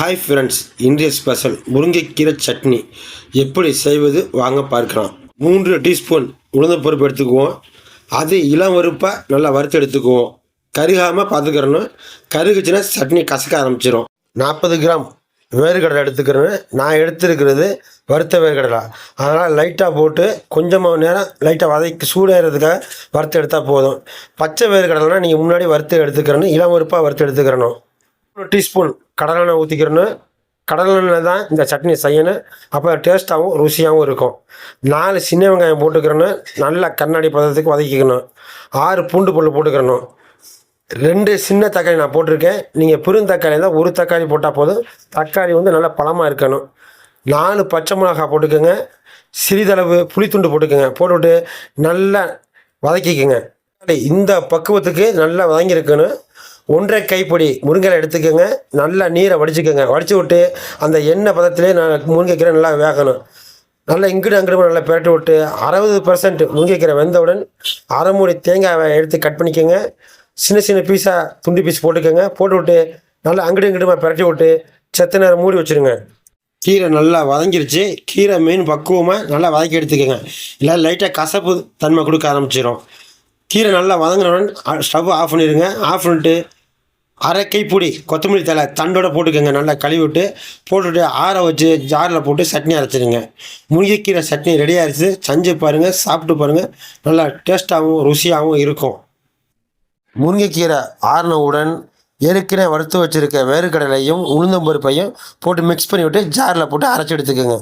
Hi friends இன்றைய special முருங்கைக்கீரை சட்னி. எப்படி செய்வது? வாங்க பார்க்கலாம். மூன்று டீஸ்பூன் உளுந்தப்பருப்பு எடுத்துக்குவோம். அது இளம் வறுப்பாக நல்லா வறுத்து எடுத்துக்குவோம். கருகாமல் பார்த்துக்கிறணும். கருகுச்சுன்னா சட்னி கசக்க ஆரம்பிச்சிடும் நாற்பது கிராம் வேர்க்கடலை எடுத்துக்கிறேன். நான் எடுத்துருக்கிறது வறுத்த வேர்க்கடலை. அதனால் லைட்டாக போட்டு கொஞ்சமாக நேரம் லைட்டாக வதக்கி சூடாகிறதுக்காக வறுத்து எடுத்தால் போதும். பச்சை வேர்கடலைனா நீங்கள் முன்னாடி வறுத்து எடுத்துக்கிறேன்னு இளம் வறுப்பாக வறுத்து எடுத்துக்கிறணும். ஒரு டீஸ்பூன் கடலெண்ணெய் ஊற்றிக்கிறணும் கடலெண்ணெய் தான் இந்த சட்னி செய்யணும். அப்போ டேஸ்ட்டாகவும் ருசியாகவும் இருக்கும். நாலு சின்ன வெங்காயம் போட்டுக்கிறணும் நல்லா கண்ணாடி பதத்துக்கு வதக்கிக்கணும். ஆறு பூண்டு பொருள் போட்டுக்கிறணும். ரெண்டு சின்ன தக்காளி நான் போட்டிருக்கேன். நீங்கள் பெருந்தக்காளி தான் ஒரு தக்காளி போட்டால் போதும். தக்காளி வந்து நல்லா பழமாக இருக்கணும். நாலு பச்சை மிளகாய் போட்டுக்கோங்க. சிறிதளவு புளித்துண்டு போட்டுக்கோங்க. போட்டுவிட்டு நல்லா வதக்கிக்கோங்க. இந்த பக்குவத்துக்கு நல்லா வதங்கியிருக்கணும். ஒன்றரை கைப்பொடி முருங்கை எடுத்துக்கோங்க. நல்லா நீரை வடிச்சுக்கோங்க. வடிச்சு விட்டு அந்த எண்ணெய் பதத்திலே நான் முருங்கைக்கீரை நல்லா வேகணும். நல்லா இங்கிட்டு அங்கிட்டு நல்லா பிரட்டி விட்டு அறுபது பர்சன்ட் முருங்கைக்கீரை வெந்தவுடன் அரை மூடி தேங்காயை எடுத்து கட் பண்ணிக்கோங்க. சின்ன சின்ன பீஸாக துண்டு பீஸ் போட்டுக்கோங்க. போட்டு விட்டு நல்லா அங்கிட்டு இங்கிட்டுமா பிரட்டி விட்டு செத்த நேரம் மூடி வச்சுருங்க. கீரை நல்லா வதங்கிருச்சு. கீரை மீன் பக்குவமாக நல்லா வதக்கி எடுத்துக்கோங்க. இல்லை லைட்டாக கசப்பு தன்மை கொடுக்க ஆரம்பிச்சிடும் கீரை நல்லா வதங்கினவுடன் ஸ்டவ் ஆஃப் பண்ணிடுங்க. ஆஃப் பண்ணிட்டு அரை கொத்தமல்லி தலை தண்டோட போட்டுக்கோங்க. நல்லா கழுவி விட்டு போட்டுட்டு ஆற வச்சு ஜாரில் போட்டு சட்னி அரைச்சிடுங்க முருங்கைக்கீரை சட்னி ரெடி ஆயிடுச்சு செஞ்சு பாருங்கள் சாப்பிட்டு பாருங்கள் நல்லா டேஸ்ட்டாகவும் ருசியாகவும் இருக்கும். முருங்கைக்கீரை ஆறினவுடன் ஏற்கனவே வறுத்து வச்சுருக்க வேர்க்கடலையும் உளுந்தம்பருப்பையும் போட்டு மிக்ஸ் பண்ணி விட்டு ஜாரில் போட்டு அரைச்சி எடுத்துக்கோங்க.